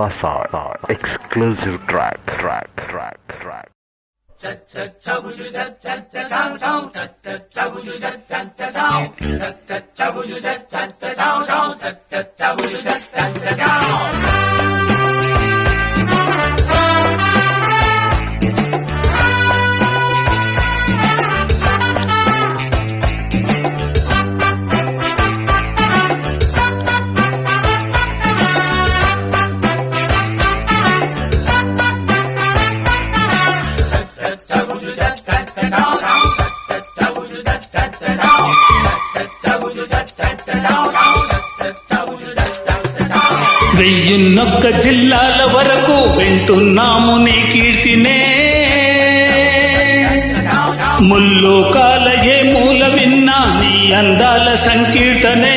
Sasa exclusive track, track, track, track. వెయ్యున్నొక్క జిల్లాల వరకు వింటున్నాము నీ కీర్తినే. ముల్లోకాల ఏ మూల విన్నా నీ అందాల సంకీర్తనే.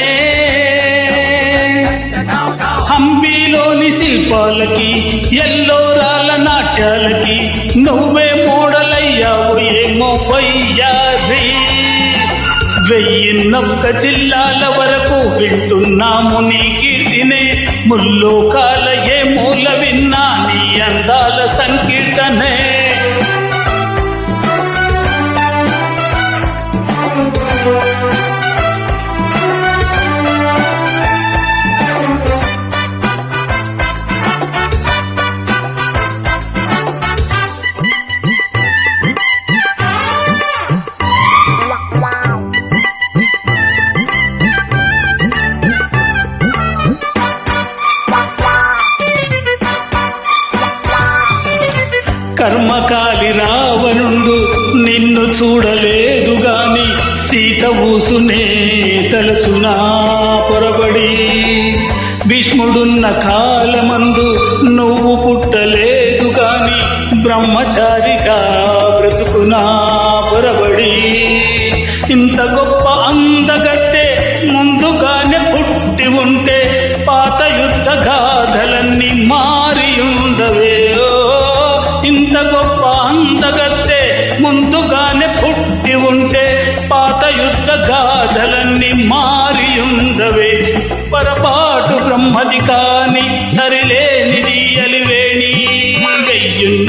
హంపీలోని శిల్పాలకి ఎల్లోరాల నాట్యాలకి నువ్వే మూడలయ్యావు ఏమో వయ్యారి. వెయ్యిన్నొక్క జిల్లాల వరకు వింటున్నాము నీకి ముల్లోకాల కర్మకాలి రావణుండు. నిన్ను చూడలేదు గాని సీత ఊసునే తలచునా పొరబడి. భీష్ముడున్న కాలమందు నువ్వు పుట్టలేదు గాని బ్రహ్మచారిగా బ్రతుకునా పొరబడి. ఇంత గొప్ప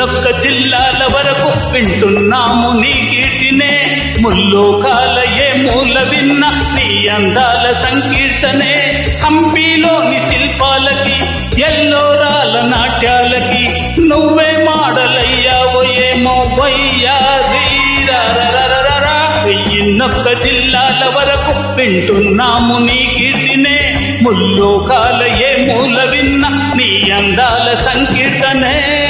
వెయ్యున్నొక్క జిల్లాల వరకు వింటున్నాము నీ కీర్తినే. ముల్లోకాల ఏ మూల విన్న నీ అందాల సంకీర్తనే. హంపీలోని శిల్పాలకి ఎల్లోరాల నాట్యాలకి నువ్వే మాడలయ్యావోయేమో ఏమో వెయ్యిన్నొక్క జిల్లాల వరకు వింటున్నాము నీ కీర్తినే. ముల్లోకాల ఏ మూల విన్న నీ అందాల సంకీర్తనే.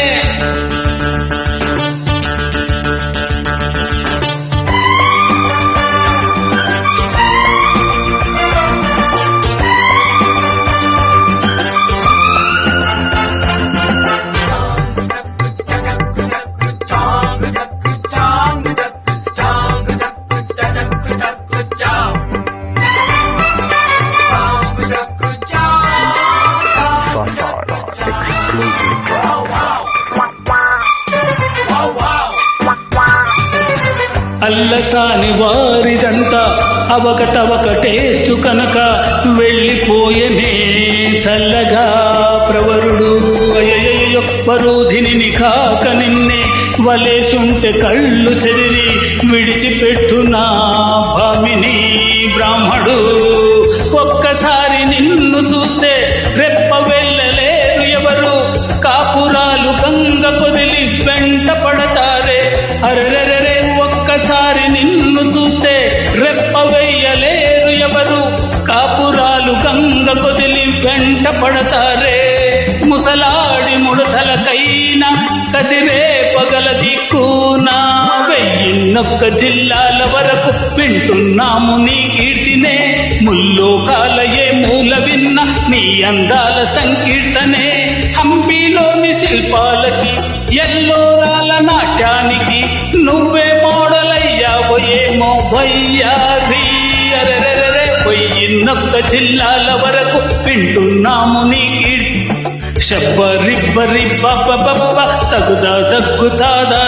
అల్లసాని వారిదంతా అవకతవక కనుక వెళ్ళిపోయనే చల్లగా ప్రవరుడు. అయ్యయ్యో కాక నిన్నే వలేసుంటే కళ్ళు చెదిరి విడిచిపెట్టునా భామిని వెంట పడతారే. ముసలాడి ముడతలకైనా కసిరే పగల దిక్కునా. వెయ్యిన్నొక్క జిల్లాల వరకు వింటున్నాము నీ కీర్తినే. ముల్లోకాల ఏ మూల విన్న నీ అందాల సంకీర్తనే. హంపీలోని శిల్పాలకి ఎల్లోరాల నాట్యానికి నువ్వే మోడలయ్యావో ఏమో వయ్యారి వెయ్యిన్నొక్క జిల్లాల వరకు వింటున్నాము నీ కీర్తి. శబ్బ రిబ్బ రిబ్బ బబ్బ తగుదా దగ్గుతాదా